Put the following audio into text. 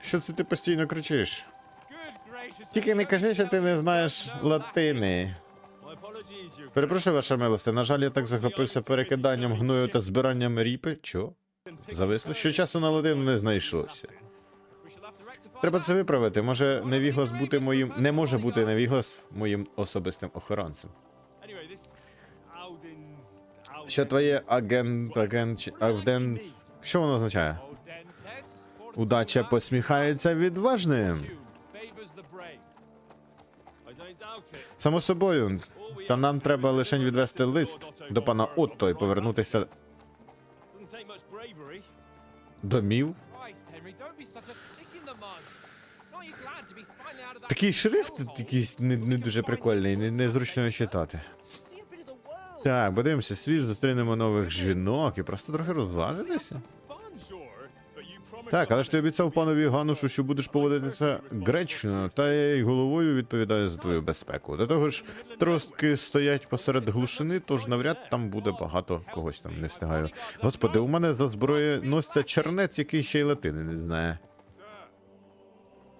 Що це ти постійно кричиш? Тільки не кажи, що ти не знаєш латини. Перепрошую, ваша милосте, на жаль, я так захопився перекиданням гною та збиранням ріпи. Чо? Зависло? Що часу на латину не знайшлося. Треба це виправити. Може, невіглас бути моїм. Не може бути невіглас моїм особистим охоронцем. Що твоє агент, агент, авдент. Що воно означає? Удача посміхається відважним. Само собою, та нам треба лише відвести лист до пана Отто і повернутися домів. Такий шрифт якийсь не, не дуже прикольний, не, незручно читати. Так, подивимося, світ, зустрінемо нових жінок і просто трохи розважитися. Так, але ж ти обіцяв панові Ганушу, що будеш поводитися гречно, та я й головою відповідаю за твою безпеку. До того ж, тростки стоять посеред глушини, тож навряд там буде багато когось там не встигаю. Господи, у мене за зброєю носця чернець, який ще й латини не знає.